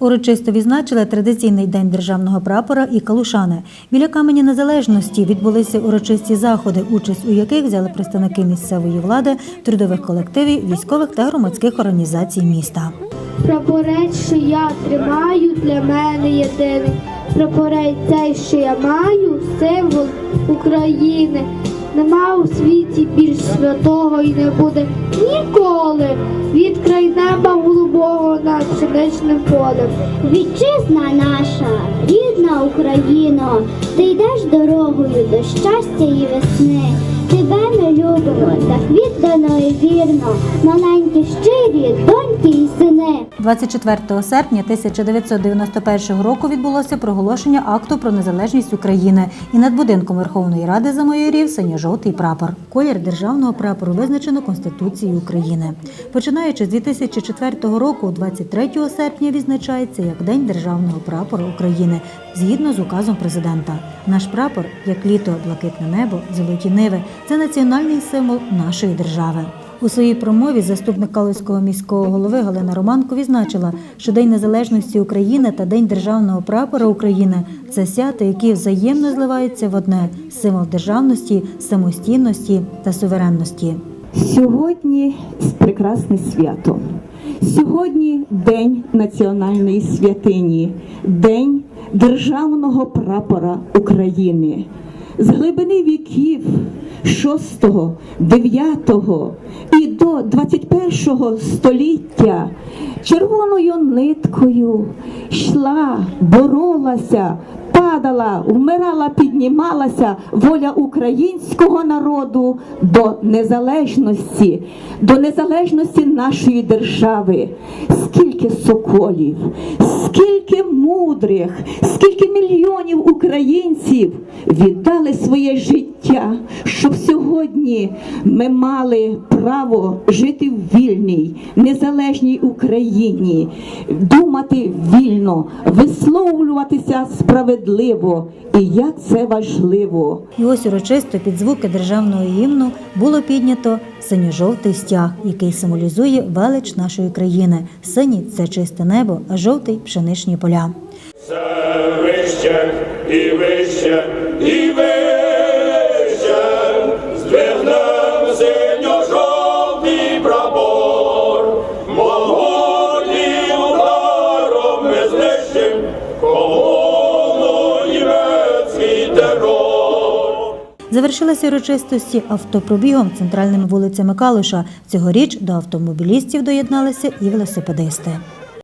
Урочисто відзначили традиційний день державного прапора і калушани. Біля камені незалежності відбулися урочисті заходи, участь у яких взяли представники місцевої влади, трудових колективів, військових та громадських організацій міста. Прапорець, що я тримаю, для мене єдиний. Прапорець цей, що я маю, символ України. Нема у світі більш святого і не буде ніколи. Від край неба голубого пшеничним полем. Вітчизна наша, рідна Україно, ти йдеш дорогою до щастя і весни. Тебе ми любимо так віддано і вірно, маленькі щирі доньки і сини. 24 серпня 1991 року відбулося проголошення акту про незалежність України, і над будинком Верховної Ради замайорів синьо-жовтий прапор. Колір державного прапору визначено Конституцією України. Починаючи з 2004 року, 23 серпня відзначається як День державного прапора України згідно з указом президента. Наш прапор, як літо, блакитне небо, золоті ниви, це національний символ нашої держави. У своїй промові заступник Калузького міського голови Галина Романко відзначила, що День Незалежності України та День державного прапора України це свято, які взаємно зливаються в одне символ державності, самостійності та суверенності. Сьогодні прекрасне свято. Сьогодні День національної святині, День державного прапора України. З глибини віків 6, 9 і до 21 століття червоною ниткою йшла, боролася, падала, вмирала, піднімалася воля українського народу до незалежності, до незалежності нашої держави. Скільки соколів, скільки мудрих, скільки мільйонів українців віддали своє життя, щоб сьогодні ми мали право жити в вільній, незалежній Україні, думати вільно, висловлюватися справедливо. І як це важливо. І ось урочисто під звуки державного гімну було піднято синьо-жовтий стяг, який символізує велич нашої країни. Синій це чисте небо, а жовтий пшеничні поля. Все вище і вище і вище, Завершилися урочистості автопробігом центральними вулицями Калуша. Цьогоріч до автомобілістів доєдналися і велосипедисти.